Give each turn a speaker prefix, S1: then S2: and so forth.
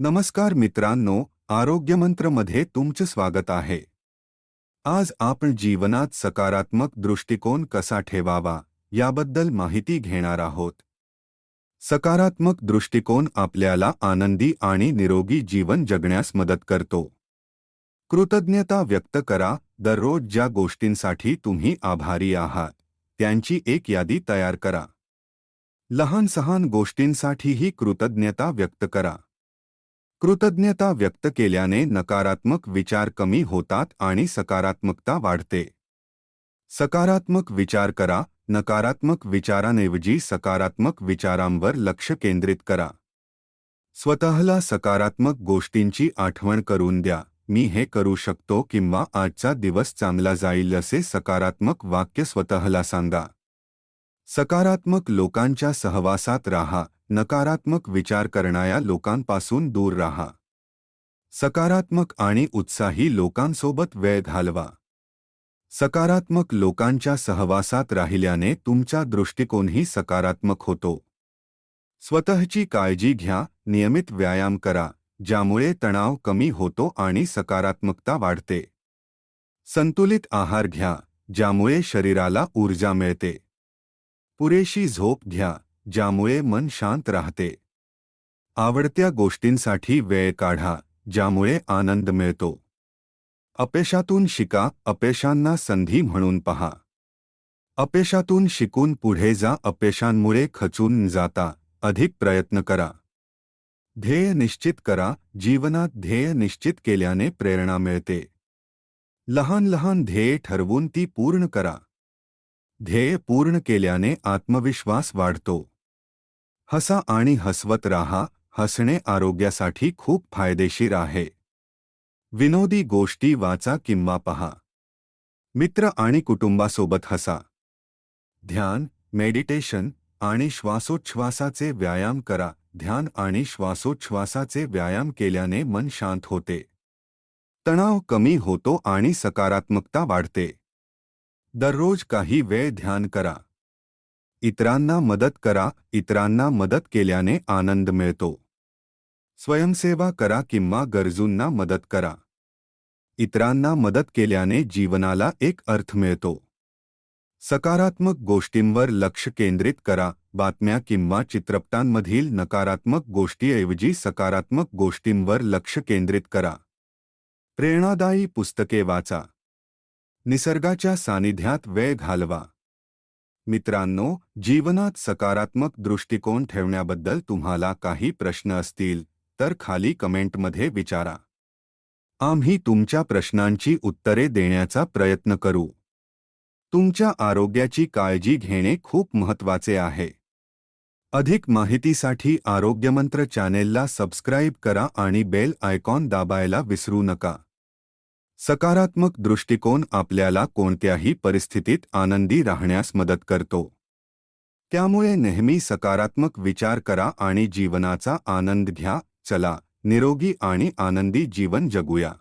S1: नमस्कार मित्रांनो आरोग्यमंत्रमध्ये तुमचं स्वागत आहे. आज आपण जीवनात सकारात्मक दृष्टिकोन कसा ठेवावा, याबद्दल माहिती घेणार आहोत. सकारात्मक दृष्टिकोन आपल्याला आनंदी आणि निरोगी जीवन जगण्यास मदत करतो. कृतज्ञता व्यक्त करा, दररोज ज्या गोष्टींसाठी तुम्ही आभारी आहात, त्यांची एक यादी तयार करा. लहान सहान गोष्टींसाठीही कृतज्ञता व्यक्त करा. कृतज्ञता व्यक्त केल्याने नकारात्मक विचार कमी होतात आणि सकारात्मकता वाढते. सकारात्मक विचार करा नकारात्मक विचारांऐवजी सकारात्मक विचारांवर लक्ष केंद्रित करा. स्वतःला सकारात्मक गोष्टींची आठवण करून द्या मी हे करू शकतो किंवा आजचा दिवस चांगला जाईल असे सकारात्मक वाक्य स्वतःला सांगा. सकारात्मक लोकांच्या सहवासात राहा नकारात्मक विचार करणाऱ्या लोकांपासून दूर राहा. सकारात्मक आणि उत्साही लोकांसोबत वेळ घालवा. सकारात्मक लोकांच्या सहवासात राहिल्याने तुमचा दृष्टिकोनही सकारात्मक होतो. स्वतःची काळजी घ्या नियमित व्यायाम करा ज्यामुळे तणाव कमी होतो आणि सकारात्मकता वाढते. संतुलित आहार घ्या ज्यामुळे शरीराला ऊर्जा मिळते. पुरेशी झोप घ्या ज्यामुळे मन शांत राहते. आवडत्या गोष्टींसाठी वेळ काढा, ज्यामुळे आनंद मिळतो. अपयशातून शिका, अपयशांना संधी म्हणून पहा. अपयशातून शिकून पुढे जा, अपयशांमुळे खचून जाता, अधिक प्रयत्न करा. ध्येय निश्चित करा, जीवनात ध्येय निश्चित केल्याने प्रेरणा मिळते. लहान लहान ध्येय ठरवून ती पूर्ण करा. ध्येय पूर्ण केल्याने आत्मविश्वास वाढतो. हसा आणि हसवत राहा, हसणे आरोग्यासाठी खूप फायदेशीर आहे. विनोदी गोष्टी वाचा किंवा पहा. मित्र आणि कुटुंबासोबत हसा. ध्यान, मेडिटेशन आणि श्वासोच्छ्वासाचे व्यायाम करा. ध्यान आणि श्वासोच्छ्वासाचे व्यायाम केल्याने मन शांत होते. तणाव कमी होतो आणि सकारात्मकता वाढते. दररोज काही वेळ ध्यान करा. इतरांना मदत करा, इतरांना मदत केल्याने आनंद मिळतो. स्वयंसेवा करा किंवा गरजूंना मदत करा. इतरांना मदत केल्याने जीवनाला एक अर्थ मिळतो. सकारात्मक गोष्टींवर लक्ष केंद्रित करा, बातम्या किंवा चित्रपटांमधील नकारात्मक गोष्टीऐवजी सकारात्मक गोष्टींवर लक्ष केंद्रित करा. प्रेरणादायी पुस्तके वाचा. निसर्गाच्या सानिध्यात वेळ घालवा. मित्रांनो जीवनात सकारात्मक दृष्टिकोन ठेवण्याबद्दल तुम्हाला काही प्रश्न असतील तर खाली कमेंटमध्ये विचारा. आम्ही तुमच्या प्रश्नांची उत्तरे देण्याचा प्रयत्न करू. तुमच्या आरोग्याची काळजी घेणे खूप महत्त्वाचे आहे. अधिक माहितीसाठी आरोग्यमंत्र चॅनेलला सबस्क्राईब करा आणि बेल आयकॉन दाबायला विसरू नका. सकारात्मक दृष्टिकोन आपल्याला कोणत्याही परिस्थितीत आनंदी राहण्यास मदत करतो. त्यामुळे नेहमी सकारात्मक विचार करा आणि जीवनाचा आनंद घ्या चला निरोगी आणि आनंदी जीवन जगूया.